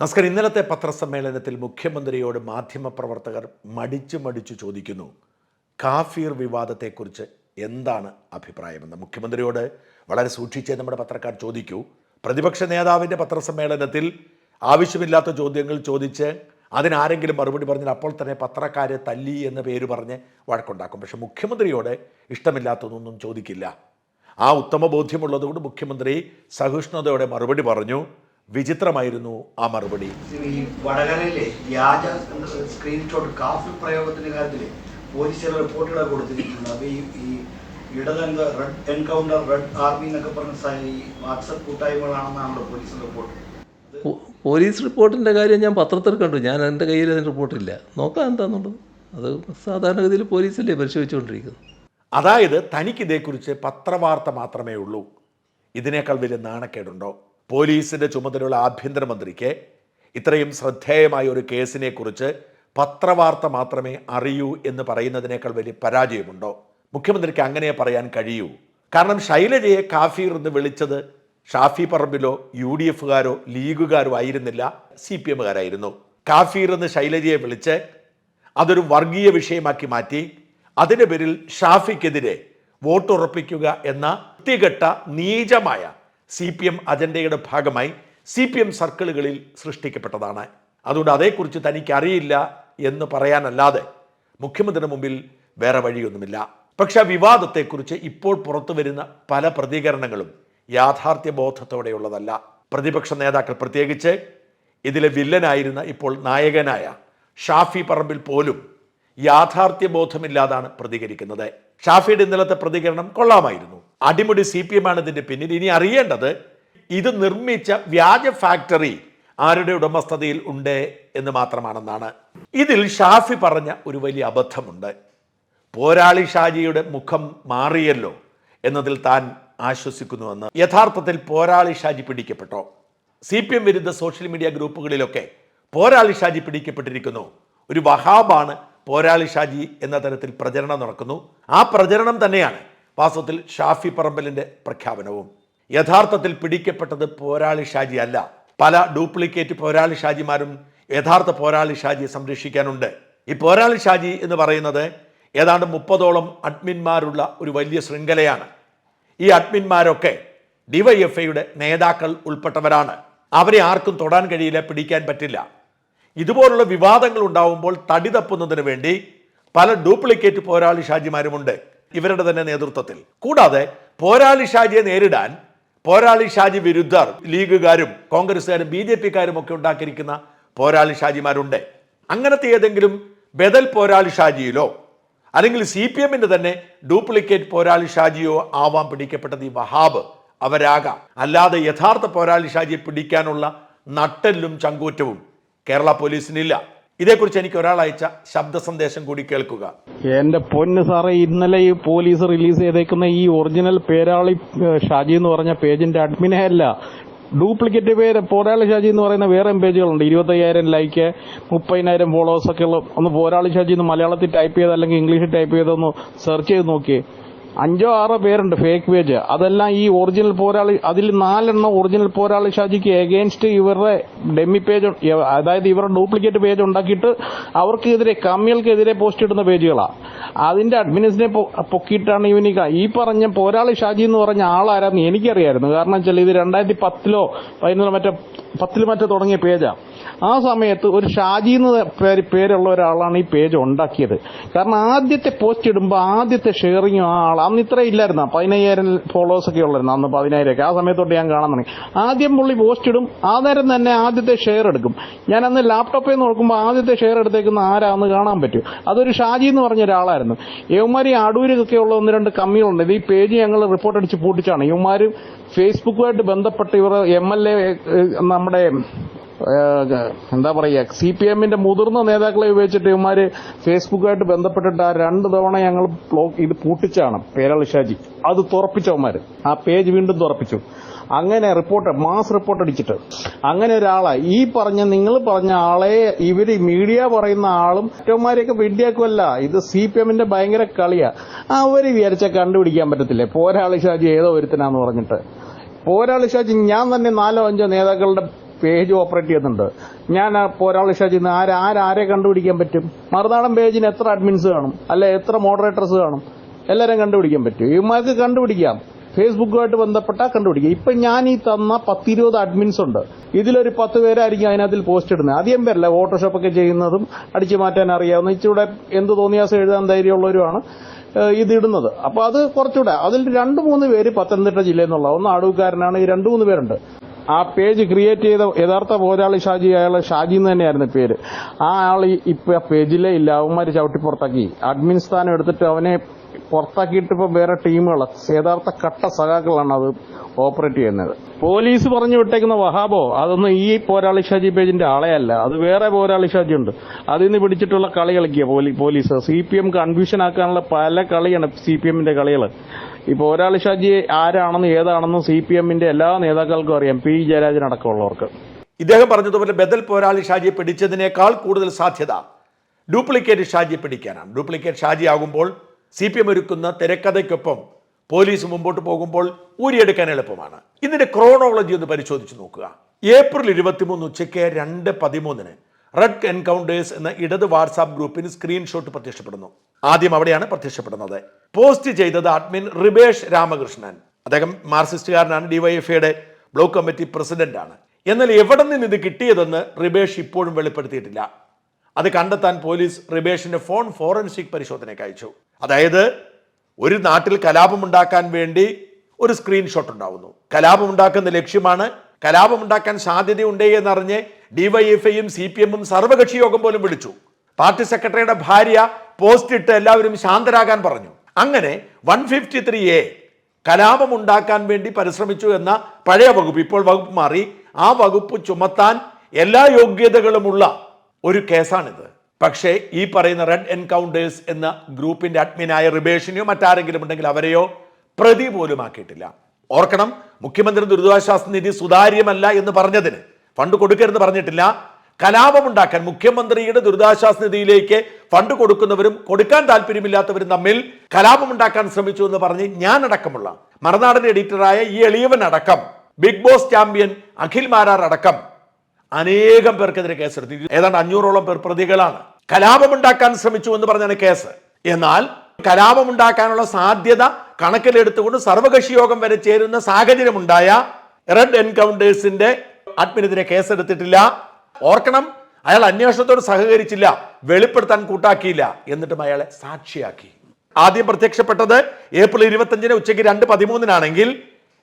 നമസ്കാരം. ഇന്നലത്തെ പത്രസമ്മേളനത്തിൽ മുഖ്യമന്ത്രിയോട് മാധ്യമപ്രവർത്തകർ മടിച്ചു മടിച്ചു ചോദിക്കുന്നു കാഫീർ വിവാദത്തെക്കുറിച്ച് എന്താണ് അഭിപ്രായമെന്ന്. മുഖ്യമന്ത്രിയോട് വളരെ സൂക്ഷിച്ചേ നമ്മുടെ പത്രക്കാർ ചോദിക്കൂ. പ്രതിപക്ഷ നേതാവിന്റെ പത്രസമ്മേളനത്തിൽ ആവശ്യമില്ലാത്ത ചോദ്യങ്ങൾ ചോദിച്ച് അതിനാരെങ്കിലും മറുപടി പറഞ്ഞാൽ അപ്പോൾ തന്നെ പത്രക്കാരെ തല്ലി എന്ന പേര് പറഞ്ഞ് വഴക്കുണ്ടാക്കും. പക്ഷേ മുഖ്യമന്ത്രിയോട് ഇഷ്ടമില്ലാത്തതൊന്നും ചോദിക്കില്ല. ആ ഉത്തമ ബോധ്യമുള്ളതുകൊണ്ട് മുഖ്യമന്ത്രി സഹിഷ്ണുതയോടെ മറുപടി പറഞ്ഞു. വിചിത്രമായിരുന്നു ആ മറുപടി. വടകരയിലെ വ്യാജ സ്ക്രീൻഷോട്ട് കാഫിൽ പ്രയോഗത്തിന്റെ കാര്യത്തിൽ പോലീസ് ചില റിപ്പോർട്ടുകൾ കൊടുത്തിരിക്കുന്നത് ഈ ഈ റെഡ് എൻകൗണ്ടർ റെഡ് ആർമി എന്നൊക്കെ പറഞ്ഞ സ- ഈ വാട്സപ്പ് കൂട്ടായ്മകളാണെന്നാണല്ലോ പോലീസ് റിപ്പോർട്ട് പോലീസ് റിപ്പോർട്ടിന്റെ കാര്യം ഞാൻ പത്രത്തിൽ കണ്ടു. ഞാൻ എന്റെ കയ്യിൽ അതിന് റിപ്പോർട്ടില്ല നോക്കാം എന്താണെന്നുള്ളത് അത് സാധാരണഗതിയിൽ പോലീസല്ലേ പരിശോധിച്ചുകൊണ്ടിരിക്കുന്നത്. അതായത് തനിക്ക് ഇതേക്കുറിച്ച് പത്രവാർത്ത മാത്രമേ ഉള്ളൂ. ഇതിനേക്കാൾ വലിയ നാണക്കേടുണ്ടോ? പോലീസിന്റെ ചുമതലയുള്ള ആഭ്യന്തരമന്ത്രിക്ക് ഇത്രയും ശ്രദ്ധേയമായ ഒരു കേസിനെക്കുറിച്ച് പത്രവാർത്ത മാത്രമേ അറിയൂ എന്ന് പറയുന്നതിനേക്കാൾ വലിയ പരാജയമുണ്ടോ? മുഖ്യമന്ത്രിക്ക് അങ്ങനെ പറയാൻ കഴിയൂ. കാരണം ശൈലജയെ കാഫീർ എന്ന് വിളിച്ചത് ഷാഫി പറമ്പിലോ യു ഡി എഫുകാരോ ലീഗുകാരോ ആയിരുന്നില്ല. സി പി എമ്മുകാരായിരുന്നു കാഫീർ എന്ന് ശൈലജയെ വിളിച്ച് അതൊരു വർഗീയ വിഷയമാക്കി മാറ്റി അതിന്റെ പേരിൽ ഷാഫിക്കെതിരെ വോട്ടുറപ്പിക്കുക എന്ന വൃത്തികെട്ട നീചമായ സി പി എം അജണ്ടയുടെ ഭാഗമായി സി പി എം സർക്കിളുകളിൽ സൃഷ്ടിക്കപ്പെട്ടതാണ്. അതുകൊണ്ട് അതേക്കുറിച്ച് തനിക്ക് അറിയില്ല എന്ന് പറയാനല്ലാതെ മുഖ്യമന്ത്രിയുടെ മുമ്പിൽ വേറെ വഴിയൊന്നുമില്ല. പക്ഷെ ആ വിവാദത്തെക്കുറിച്ച് ഇപ്പോൾ പുറത്തു വരുന്ന പല പ്രതികരണങ്ങളും യാഥാർത്ഥ്യബോധത്തോടെയുള്ളതല്ല. പ്രതിപക്ഷ നേതാക്കൾ പ്രത്യേകിച്ച് ഇതിലെ വില്ലനായിരുന്ന ഇപ്പോൾ നായകനായ ഷാഫി പറമ്പിൽ പോലും യാഥാർത്ഥ്യബോധമില്ലാതാണ് പ്രതികരിക്കുന്നത്. ഷാഫിയുടെ ഇന്നലത്തെ പ്രതികരണം കൊള്ളാമായിരുന്നു. അടിമുടി സി പി എം ആണ് ഇതിന്റെ പിന്നിൽ. ഇനി അറിയേണ്ടത് ഇത് നിർമ്മിച്ച വ്യാജ ഫാക്ടറി ആരുടെ ഉടമസ്ഥതയിൽ ഉണ്ട് എന്ന് മാത്രമാണെന്നാണ്. ഇതിൽ ഷാഫി പറഞ്ഞ ഒരു വലിയ അബദ്ധമുണ്ട്. പോരാളി ഷാജിയുടെ മുഖം മാറിയല്ലോ എന്നതിൽ താൻ ആശ്വസിക്കുന്നുവെന്ന്. യഥാർത്ഥത്തിൽ പോരാളി ഷാജി പിടിക്കപ്പെട്ടോ? സി പി എം വിരുദ്ധ സോഷ്യൽ മീഡിയ ഗ്രൂപ്പുകളിലൊക്കെ പോരാളി ഷാജി പിടിക്കപ്പെട്ടിരിക്കുന്നു. ഒരു വഹാബാണ് പോരാളി ഷാജി എന്ന തരത്തിൽ പ്രചരണം നടക്കുന്നു. ആ പ്രചരണം തന്നെയാണ് വാസ്തവത്തിൽ ഷാഫി പറമ്പലിന്റെ പ്രഖ്യാപനവും. യഥാർത്ഥത്തിൽ പിടിക്കപ്പെട്ടത് പോരാളി ഷാജി അല്ല. പല ഡ്യൂപ്ലിക്കേറ്റ് പോരാളി ഷാജിമാരും യഥാർത്ഥ പോരാളി ഷാജിയെ സംരക്ഷിക്കാനുണ്ട്. ഈ പോരാളി ഷാജി എന്ന് പറയുന്നത് ഏതാണ്ട് മുപ്പതോളം അഡ്മിന്മാരുള്ള ഒരു വലിയ ശൃംഖലയാണ്. ഈ അഡ്മിന്മാരൊക്കെ ഡിവൈഎഫ്ഐയുടെ നേതാക്കൾ ഉൾപ്പെട്ടവരാണ്. അവരെ ആർക്കും തൊടാൻ കഴിയില്ല പിടിക്കാൻ പറ്റില്ല. ഇതുപോലുള്ള വിവാദങ്ങൾ ഉണ്ടാവുമ്പോൾ തടി തപ്പുന്നതിന് വേണ്ടി പല ഡ്യൂപ്ലിക്കേറ്റ് പോരാളി ഷാജിമാരുമുണ്ട്. ഇവരുടെ തന്നെ നേതൃത്വത്തിൽ. കൂടാതെ പോരാളി ഷാജിയെ നേരിടാൻ പോരാളി ഷാജി വിരുദ്ധർ ലീഗുകാരും കോൺഗ്രസ്സുകാരും ബി ജെ പിക്കാരും ഒക്കെ ഉണ്ടാക്കിയിരിക്കുന്ന പോരാളി ഷാജിമാരുണ്ട്. അങ്ങനത്തെ ഏതെങ്കിലും ബദൽ പോരാളി ഷാജിയിലോ അല്ലെങ്കിൽ സി പി എമ്മിന്റെ തന്നെ ഡ്യൂപ്ലിക്കേറ്റ് പോരാളി ഷാജിയോ ആവാം പിടിക്കപ്പെട്ടത് ഈ വഹാബ് അവരാകാം. അല്ലാതെ യഥാർത്ഥ പോരാളി ഷാജിയെ പിടിക്കാനുള്ള നട്ടെല്ലും ചങ്കൂറ്റവും കേരള പോലീസിനില്ല. ഇതേക്കുറിച്ച് എനിക്ക് ഒരാൾ അയച്ച ശബ്ദ സന്ദേശം കൂടി കേൾക്കുക. എന്റെ പൊന്ന് സാറേ ഇന്നലെ ഈ പോലീസ് റിലീസ് ചെയ്തേക്കുന്ന ഈ ഒറിജിനൽ പേരാളി ഷാജി എന്ന് പറഞ്ഞ പേജിന്റെ അഡ്മിനെ അല്ല ഡ്യൂപ്ലിക്കേറ്റ് പേര് പോരാളി ഷാജി എന്ന് പറയുന്ന വേറെ പേജുകളുണ്ട്. ഇരുപത്തയ്യായിരം ലൈക്ക് മുപ്പതിനായിരം ഫോളോവേഴ്സ് ഒക്കെ ഉള്ള ഒന്ന് പോരാളി ഷാജി എന്ന് മലയാളത്തിൽ ടൈപ്പ് ചെയ്ത് അല്ലെങ്കിൽ ഇംഗ്ലീഷിൽ ടൈപ്പ് ചെയ്തൊന്ന് സെർച്ച് ചെയ്ത് നോക്കിയേ. അഞ്ചോ ആറോ പേരുണ്ട് ഫേക്ക് പേജ് അതെല്ലാം ഈ ഒറിജിനൽ പോരാളി അതിൽ നാലെണ്ണം ഒറിജിനൽ പോരാളി ഷാജിക്ക് എഗെയിൻസ്റ്റ് ഇവരുടെ ഡെമ്മി പേജ് അതായത് ഇവരുടെ ഡ്യൂപ്ലിക്കേറ്റ് പേജ് ഉണ്ടാക്കിയിട്ട് അവർക്കെതിരെ കമ്മികൾക്കെതിരെ പോസ്റ്റ് ഇടുന്ന പേജുകളാണ് അതിന്റെ അഡ്മിനിസിനെ പൊക്കിയിട്ടാണ് ഇവന് ഈ പറഞ്ഞ പോരാളി ഷാജി എന്ന് പറഞ്ഞ ആളാരാന്ന് എനിക്കറിയായിരുന്നു. കാരണം വെച്ചാൽ ഇത് രണ്ടായിരത്തി പത്തിലോ പതിനൊന്നിലോ മറ്റോ പത്തിലോ മറ്റോ തുടങ്ങിയ പേജാ ആ സമയത്ത് ഒരു ഷാജി എന്ന് പേര് പേരുള്ള ഒരാളാണ് ഈ പേജ് ഉണ്ടാക്കിയത്. കാരണം ആദ്യത്തെ പോസ്റ്റ് ഇടുമ്പോൾ ആദ്യത്തെ ഷെയറിങ് ആ ആൾ അന്ന് ഇത്ര ഇല്ലായിരുന്നു. പതിനയ്യായിരം ഫോളോവേഴ്സ് ഒക്കെ ഉള്ളായിരുന്നു. അന്ന് പതിനായിരം ഒക്കെ. ആ സമയത്തോട്ട് ഞാൻ കാണാൻ തുടങ്ങി. ആദ്യം പുള്ളി പോസ്റ്റ് ഇടും. ആ നേരം തന്നെ ആദ്യത്തെ ഷെയർ എടുക്കും. ഞാൻ അന്ന് ലാപ്ടോപ്പിൽ നോക്കുമ്പോൾ ആദ്യത്തെ ഷെയർ എടുത്തേക്കുന്ന ആരാന്ന് കാണാൻ പറ്റും. അതൊരു ഷാജി എന്ന് പറഞ്ഞ ഒരാളായിരുന്നു. യവന്മാർ ഈ അടൂരിലൊക്കെ ഉള്ള ഒന്ന് രണ്ട് കമ്മികളുണ്ട്. ഈ പേജ് ഞങ്ങൾ റിപ്പോർട്ട് അടിച്ച് പൂട്ടിച്ചാണ്. യവന്മാർ ഫേസ്ബുക്കുമായിട്ട് ബന്ധപ്പെട്ട് ഇവർ എം എൽ എ നമ്മുടെ എന്താ പറയുക സി പി എമ്മിന്റെ മുതിർന്ന നേതാക്കളെ ഉപയോഗിച്ചിട്ട് ഇവന്മാര് ഫേസ്ബുക്കുമായിട്ട് ബന്ധപ്പെട്ടിട്ട് ആ രണ്ട് തവണ ഞങ്ങൾ ഇത് പൂട്ടിച്ചാണ്. പേരാളി ഷാജി. അത് തുറപ്പിച്ചവന്മാര് ആ പേജ് വീണ്ടും തുറപ്പിച്ചു. അങ്ങനെ റിപ്പോർട്ട് മാസ് റിപ്പോർട്ട് അടിച്ചിട്ട്. അങ്ങനെ ഒരാളെ. ഈ പറഞ്ഞ നിങ്ങൾ പറഞ്ഞ ആളെ ഇവർ മീഡിയ പറയുന്ന ആളും മറ്റവന്മാരെയൊക്കെ വെടിയാക്കുമല്ല ഇത് സി പി എമ്മിന്റെ ഭയങ്കര കളിയാ. അവർ വിചാരിച്ച കണ്ടുപിടിക്കാൻ പറ്റത്തില്ലേ? പോരാളി ഷാജി ഏതോ ഒരുത്തനാന്ന് പറഞ്ഞിട്ട്. പോരാളി ഷാജി ഞാൻ തന്നെ നാലോ അഞ്ചോ നേതാക്കളുടെ പേജ് ഓപ്പറേറ്റ് ചെയ്യുന്നുണ്ട്. ഞാൻ പോരാളി ഷാജിന്ന് ആര് ആരാരെ കണ്ടുപിടിക്കാൻ പറ്റും? മറുനാടൻ പേജിന് എത്ര അഡ്മിൻസ് കാണും? അല്ലെ എത്ര മോഡറേറ്റേഴ്സ് കാണും? എല്ലാവരും കണ്ടുപിടിക്കാൻ പറ്റും. ഇവന്മാർക്ക് കണ്ടുപിടിക്കാം. ഫേസ്ബുക്കുമായിട്ട് ബന്ധപ്പെട്ട കണ്ടുപിടിക്കുക ഇപ്പൊ ഞാൻ ഈ തന്ന പത്തിരുപത് അഡ്മിൻസ് ഉണ്ട്. ഇതിലൊരു പത്ത് പേരായിരിക്കും അതിനകത്തിൽ പോസ്റ്റ് ഇടുന്നത്. അധികം പേരല്ല ഫോട്ടോഷോപ്പ് ഒക്കെ ചെയ്യുന്നതും അടിച്ചു മാറ്റാൻ അറിയാവുന്ന ഇച്ചിരൂടെ എന്ത് തോന്നിയാസം എഴുതാൻ ധൈര്യമുള്ളവരുമാണ് ഇത് ഇടുന്നത്. അപ്പൊ അത് കുറച്ചുകൂടെ അതിൽ രണ്ട് മൂന്ന് പേര് പത്തനംതിട്ട ജില്ലയിൽ നിന്നുള്ള ഒന്ന് അടൂക്കാരനാണ് ഈ രണ്ട് മൂന്ന് പേരുണ്ട്. ആ പേജ് ക്രിയേറ്റ് ചെയ്ത യഥാർത്ഥ പോരാളി ഷാജി അയാൾ ഷാജി എന്ന് തന്നെയായിരുന്നു പേര്. ആ ആൾ ഇപ്പൊ പേജിലെ ഇല്ല അവന്മാര് ചവിട്ടി പുറത്താക്കി. അഡ്മിൻ സ്ഥാനം എടുത്തിട്ട് അവനെ പുറത്താക്കിയിട്ട് ഇപ്പൊ വേറെ ടീമുകൾ യഥാർത്ഥ കട്ട സഖാക്കളാണ് അത് ഓപ്പറേറ്റ് ചെയ്യുന്നത്. പോലീസ് പറഞ്ഞു വിട്ടേക്കുന്ന വഹാബോ അതൊന്നും ഈ പോരാളി ഷാജി പേജിന്റെ ആളെയല്ല. അത് വേറെ പോരാളി ഷാജി ഉണ്ട്. അതിൽ നിന്ന് പിടിച്ചിട്ടുള്ള കളി കളിക്കുക police. C P M confusion ആക്കാനുള്ള പല കളിയാണ് സി പി എമ്മിന്റെ കളികൾ ഈ ഒരാൾ ഷാജി ആരാണെന്ന് ഏതാണെന്നും സി പി എമ്മിന്റെ എല്ലാ നേതാക്കൾക്കും അറിയാം. പി ജയരാജൻ അടക്കമുള്ളവർക്ക്. ഇദ്ദേഹം പറഞ്ഞതുപോലെ ബദൽ പോരാളി ഷാജിയെ പിടിച്ചതിനേക്കാൾ കൂടുതൽ സാധ്യത ഡ്യൂപ്ലിക്കേറ്റ് ഷാജിയെ പിടിക്കാനാണ്. ഡ്യൂപ്ലിക്കേറ്റ് ഷാജി ആകുമ്പോൾ സി പി എം ഒരുക്കുന്ന തിരക്കഥയ്ക്കൊപ്പം പോലീസ് മുമ്പോട്ട് പോകുമ്പോൾ ഊരിയെടുക്കാൻ എളുപ്പമാണ്. ഇതിന്റെ ക്രോണോളജി ഒന്ന് പരിശോധിച്ച് നോക്കുക. ഏപ്രിൽ ഇരുപത്തിമൂന്ന് ഉച്ചയ്ക്ക് രണ്ട് പതിമൂന്നിന് റെഡ് എൻകൗണ്ടേഴ്സ് എന്ന ഇടത് വാട്സാപ്പ് ഗ്രൂപ്പിന് സ്ക്രീൻഷോട്ട് പ്രത്യക്ഷപ്പെടുന്നു. ആദ്യം അവിടെയാണ് പ്രത്യക്ഷപ്പെടുന്നത്. പോസ്റ്റ് ചെയ്തത് അഡ്മിൻ റിബേഷ് രാമകൃഷ്ണൻ. അദ്ദേഹം മാർക്സിസ്റ്റുകാരനാണ് ഡിവൈഎഫ്ഐയുടെ ബ്ലോക്ക് കമ്മിറ്റി പ്രസിഡന്റാണ്. എന്നാൽ എവിടെ നിന്ന് ഇത് കിട്ടിയതെന്ന് റിബേഷ് ഇപ്പോഴും വെളിപ്പെടുത്തിയിട്ടില്ല. അത് കണ്ടെത്താൻ പോലീസ് റിബേഷിന്റെ ഫോൺ ഫോറൻസിക് പരിശോധനയ്ക്ക് അയച്ചു. അതായത് ഒരു നാട്ടിൽ കലാപമുണ്ടാക്കാൻ വേണ്ടി ഒരു സ്ക്രീൻഷോട്ട് ഉണ്ടാവുന്നു. കലാപമുണ്ടാക്കുന്ന ലക്ഷ്യമാണ് കലാപമുണ്ടാക്കാൻ സാധ്യതയുണ്ടേ എന്നറിഞ്ഞ് ഡിവൈഎഫ്ഐയും സി പി എമ്മും സർവകക്ഷി യോഗം പോലും വിളിച്ചു. പാർട്ടി സെക്രട്ടറിയുടെ ഭാര്യ പോസ്റ്റ് ഇട്ട് എല്ലാവരും ശാന്തരാകാൻ പറഞ്ഞു. അങ്ങനെ വൺ ഫിഫ്റ്റി ത്രീ എ കലാപമുണ്ടാക്കാൻ വേണ്ടി പരിശ്രമിച്ചു എന്ന പഴയ വകുപ്പ് ഇപ്പോൾ വകുപ്പ് മാറി. ആ വകുപ്പ് ചുമത്താൻ എല്ലാ യോഗ്യതകളുമുള്ള ഒരു കേസാണിത്. പക്ഷേ ഈ പറയുന്ന റെഡ് എൻകൗണ്ടേഴ്സ് എന്ന ഗ്രൂപ്പിന്റെ അഡ്മിനായ റിബേഷിനെയോ മറ്റാരെങ്കിലും ഉണ്ടെങ്കിൽ അവരെയോ പ്രതി പോലും ആക്കിയിട്ടില്ല ഓർക്കണം മുഖ്യമന്ത്രി ദുരിതാശ്വാസ നിധി സുതാര്യമല്ല എന്ന് പറഞ്ഞതിന് ഫണ്ട് കൊടുക്കരുതെന്ന് പറഞ്ഞിട്ടില്ല. കലാപമുണ്ടാക്കാൻ മുഖ്യമന്ത്രിയുടെ ദുരിതാശ്വാസ നിധിയിലേക്ക് ഫണ്ട് കൊടുക്കുന്നവരും കൊടുക്കാൻ താല്പര്യമില്ലാത്തവരും തമ്മിൽ കലാപമുണ്ടാക്കാൻ ശ്രമിച്ചു എന്ന് പറഞ്ഞ് ഞാൻ അടക്കമുള്ള മറുനാടൻ എഡിറ്ററായ ഈ എളിയവൻ അടക്കം big boss champion Akhil Marar അടക്കം അനേകം പേർക്കെതിരെ കേസെടുത്തു. ഏതാണ്ട് അഞ്ഞൂറോളം പേർ പ്രതികളാണ്. കലാപമുണ്ടാക്കാൻ ശ്രമിച്ചു എന്ന് പറഞ്ഞാണ് കേസ്. എന്നാൽ കലാപമുണ്ടാക്കാനുള്ള സാധ്യത കണക്കിലെടുത്തുകൊണ്ട് സർവകക്ഷി യോഗം വരെ ചേരുന്ന സാഹചര്യമുണ്ടായ റെഡ് എൻകൗണ്ടേഴ്സിന്റെ അഡ്മിനെതിരെ കേസെടുത്തിട്ടില്ല ഓർക്കണം അയാൾ അന്വേഷണത്തോട് സഹകരിച്ചില്ല വെളിപ്പെടുത്താൻ കൂട്ടാക്കിയില്ല എന്നിട്ടും അയാളെ സാക്ഷിയാക്കി. ആദ്യം പ്രത്യക്ഷപ്പെട്ടത് ഏപ്രിൽ ഇരുപത്തഞ്ചിന് ഉച്ചയ്ക്ക് രണ്ട് പതിമൂന്നിനാണെങ്കിൽ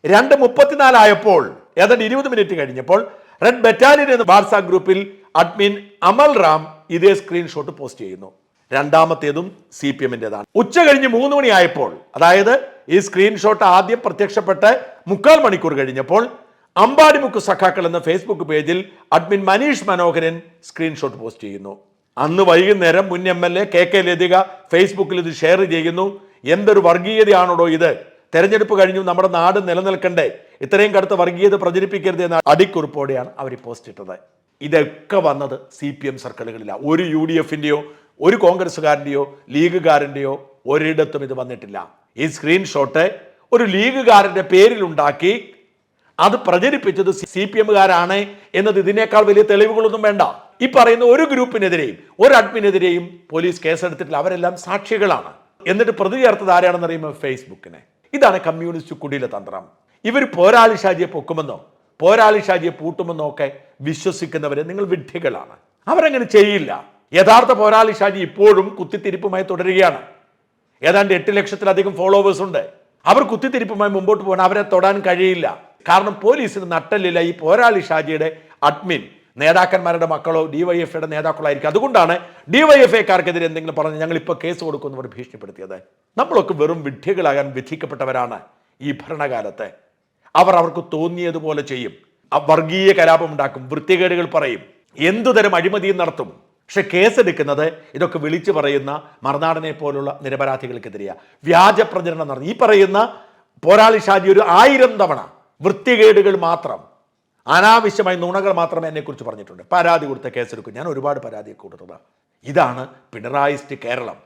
രണ്ട് മുപ്പത്തിനാലായപ്പോൾ ഏതാണ്ട് ഇരുപത് മിനിറ്റ് കഴിഞ്ഞപ്പോൾ റെഡ് ബറ്റാലിയൻ എന്ന വാട്സാപ്പ് ഗ്രൂപ്പിൽ അഡ്മിൻ അമൽ റാം ഇതേ സ്ക്രീൻഷോട്ട് പോസ്റ്റ് ചെയ്യുന്നു. രണ്ടാമത്തേതും സി പി എമ്മിന്റെതാണ് ഉച്ച കഴിഞ്ഞ് മൂന്ന് മണിയായപ്പോൾ അതായത് ഈ സ്ക്രീൻഷോട്ട് ആദ്യം പ്രത്യക്ഷപ്പെട്ട് മുക്കാൽ മണിക്കൂർ കഴിഞ്ഞപ്പോൾ അമ്പാടിമുക്ക് സഖാക്കൾ എന്ന ഫേസ്ബുക്ക് പേജിൽ admin Manish Manoharan screenshot post ചെയ്യുന്നു. അന്ന് വൈകുന്നേരം മുൻ M L A K K Lathika ഫേസ്ബുക്കിൽ ഇത് ഷെയർ ചെയ്യുന്നു. എന്തൊരു വർഗീയതയാണോടോ ഇത്? തെരഞ്ഞെടുപ്പ് കഴിഞ്ഞു നമ്മുടെ നാട് നിലനിൽക്കണ്ടേ? ഇത്രയും കടുത്ത വർഗീയത പ്രചരിപ്പിക്കരുത് എന്ന അടിക്കുറിപ്പോടെയാണ് അവർ പോസ്റ്റ് ഇട്ടത്. ഇതൊക്കെ വന്നത് സി പി എം സർക്കിളുകളില്ല ഒരു യു ഡി എഫിന്റെയോ ഒരു കോൺഗ്രസ്സുകാരന്റെയോ ലീഗുകാരന്റെയോ ഒരിടത്തും ഇത് വന്നിട്ടില്ല. ഈ സ്ക്രീൻഷോട്ട് ഒരു ലീഗുകാരന്റെ പേരിലുണ്ടാക്കി അത് പ്രചരിപ്പിച്ചത് സി പി എമ്മുകാരാണ് എന്നത് ഇതിനേക്കാൾ വലിയ തെളിവുകളൊന്നും വേണ്ട. ഈ പറയുന്ന ഒരു ഗ്രൂപ്പിനെതിരെയും ഒരു അഡ്മിനെതിരെയും പോലീസ് കേസെടുത്തിട്ടില്ല. അവരെല്ലാം സാക്ഷികളാണ്. എന്നിട്ട് പ്രതി ചേർത്തത് ആരാണെന്ന് അറിയുമ്പോൾ ഫേസ്ബുക്കിനെ. ഇതാണ് കമ്മ്യൂണിസ്റ്റ് കുടിയിലെ തന്ത്രം. ഇവർ പോരാളി ഷാജിയെ പൊക്കുമെന്നോ പോരാളി ഷാജിയെ പൂട്ടുമെന്നോ ഒക്കെ വിശ്വസിക്കുന്നവരെ നിങ്ങൾ വിഡ്ഢികളാണ്. അവരങ്ങനെ ചെയ്യില്ല. യഥാർത്ഥ പോരാളി ഷാജി ഇപ്പോഴും കുത്തിത്തിരിപ്പുമായി തുടരുകയാണ്. ഏതാണ്ട് എട്ട് ലക്ഷത്തിലധികം ഫോളോവേഴ്സ് ഉണ്ട്. അവർ കുത്തിത്തിരിപ്പുമായി മുമ്പോട്ട് പോകാൻ അവരെ തൊടാൻ കഴിയില്ല. കാരണം പോലീസിന് നട്ടല്ലില്ല ഈ പോരാളി ഷാജിയുടെ അഡ്മിൻ നേതാക്കന്മാരുടെ മക്കളോ ഡിവൈഎഫ്ഐയുടെ നേതാക്കളോ ആയിരിക്കും അതുകൊണ്ടാണ് ഡിവൈഎഫ്ഐക്കാർക്കെതിരെ എന്തെങ്കിലും പറഞ്ഞ് ഞങ്ങൾ ഇപ്പോൾ കേസ് കൊടുക്കുന്നവർ ഭീഷണിപ്പെടുത്തിയത്. നമ്മളൊക്കെ വെറും വിഡ്ഢികളാകാൻ വിധിക്കപ്പെട്ടവരാണ് ഈ ഭരണകാലത്തെ. അവർ അവർക്ക് തോന്നിയതുപോലെ ചെയ്യും. വർഗീയ കലാപം ഉണ്ടാക്കും വൃത്തികേടുകൾ പറയും എന്തുതരം അഴിമതിയും നടത്തും. പക്ഷെ കേസെടുക്കുന്നത് ഇതൊക്കെ വിളിച്ചു പറയുന്ന മറുനാടനെ പോലുള്ള നിരപരാധികൾക്കെതിരെയാണ് വ്യാജ പ്രചരണം നടന്നു ഈ പറയുന്ന പോരാളി ഷാജി ഒരു ആയിരം തവണ വൃത്തികേടുകൾ മാത്രം അനാവശ്യമായി നുണകൾ മാത്രമേ എന്നെക്കുറിച്ച് പറഞ്ഞിട്ടുണ്ട്. പരാതി കൊടുത്ത കേസെടുക്കും. ഞാൻ ഒരുപാട് പരാതി കൊടുത്തതാണ് ഇതാണ് പിണറായിസ്റ്റ് കേരളം.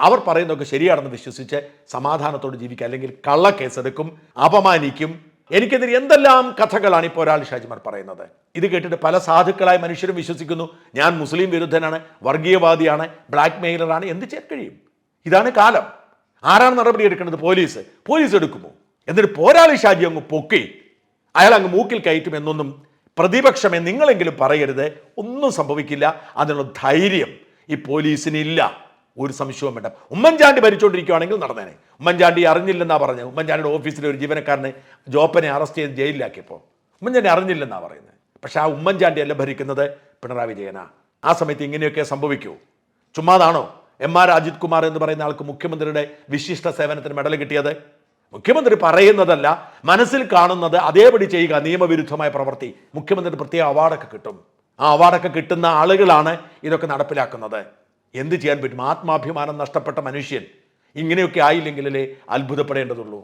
അവർ പറയുന്നതൊക്കെ ശരിയാണെന്ന് വിശ്വസിച്ച് സമാധാനത്തോട് ജീവിക്കുക അല്ലെങ്കിൽ കള്ള കേസെടുക്കും അപമാനിക്കും. എനിക്കെതിരെ എന്തെല്ലാം കഥകളാണ് ഇപ്പോൾ ഒരാൾ ഷാജിമാർ പറയുന്നത്? ഇത് കേട്ടിട്ട് പല സാധുക്കളായ മനുഷ്യരും വിശ്വസിക്കുന്നു. ഞാൻ മുസ്ലിം വിരുദ്ധനാണ് വർഗീയവാദിയാണ് ബ്ലാക്ക് മെയിലറാണ് എന്ത് ചെയ്യാൻ കഴിയും? ഇതാണ് കാലം. ആരാണ് നടപടി എടുക്കേണ്ടത്? പോലീസ്. പോലീസ് എടുക്കുമോ? എന്നിട്ട് പോരാളി ഷാജി അങ്ങ് പൊക്കി. അയാൾ അങ്ങ് മൂക്കിൽ കയറ്റും എന്നൊന്നും പ്രതിപക്ഷമേ നിങ്ങളെങ്കിലും പറയരുത്. ഒന്നും സംഭവിക്കില്ല. അതിനുള്ള ധൈര്യം ഈ പോലീസിന് ഇല്ല. ഒരു സംശയവും വേണ്ട. ഉമ്മൻചാണ്ടി ഭരിച്ചുകൊണ്ടിരിക്കുകയാണെങ്കിൽ നടന്നേനെ. ഉമ്മൻചാണ്ടി അറിഞ്ഞില്ലെന്നാ പറഞ്ഞത്. ഉമ്മൻചാണ്ടിയുടെ ഓഫീസിലെ ഒരു ജീവനക്കാരനെ ജോപ്പനെ അറസ്റ്റ് ചെയ്ത് ജയിലിലാക്കിയപ്പോൾ. ഉമ്മൻചാണ്ടി അറിഞ്ഞില്ലെന്നാ പറയുന്നത്. പക്ഷെ ആ ഉമ്മൻചാണ്ടി അല്ല ഭരിക്കുന്നത് പിണറായി വിജയനാ. ആ സമയത്ത് ഇങ്ങനെയൊക്കെ സംഭവിക്കൂ. ചുമ്മാതാണോ? എം ആർ അജിത് കുമാർ എന്ന് പറയുന്ന ആൾക്ക് മുഖ്യമന്ത്രിയുടെ വിശിഷ്ട സേവനത്തിന് മെഡൽ കിട്ടിയത്? മുഖ്യമന്ത്രി പറയുന്നതല്ല മനസ്സിൽ കാണുന്നത് അതേപടി ചെയ്യുക നിയമവിരുദ്ധമായ പ്രവൃത്തി. മുഖ്യമന്ത്രി പ്രത്യേക അവാർഡൊക്കെ കിട്ടും. ആ അവാർഡൊക്കെ കിട്ടുന്ന ആളുകളാണ് ഇതൊക്കെ നടപ്പിലാക്കുന്നത്. എന്ത് ചെയ്യാൻ പറ്റും? ആത്മാഭിമാനം നഷ്ടപ്പെട്ട മനുഷ്യൻ. ഇങ്ങനെയൊക്കെ ആയില്ലെങ്കിലല്ലേ അത്ഭുതപ്പെടേണ്ടതുള്ളൂ.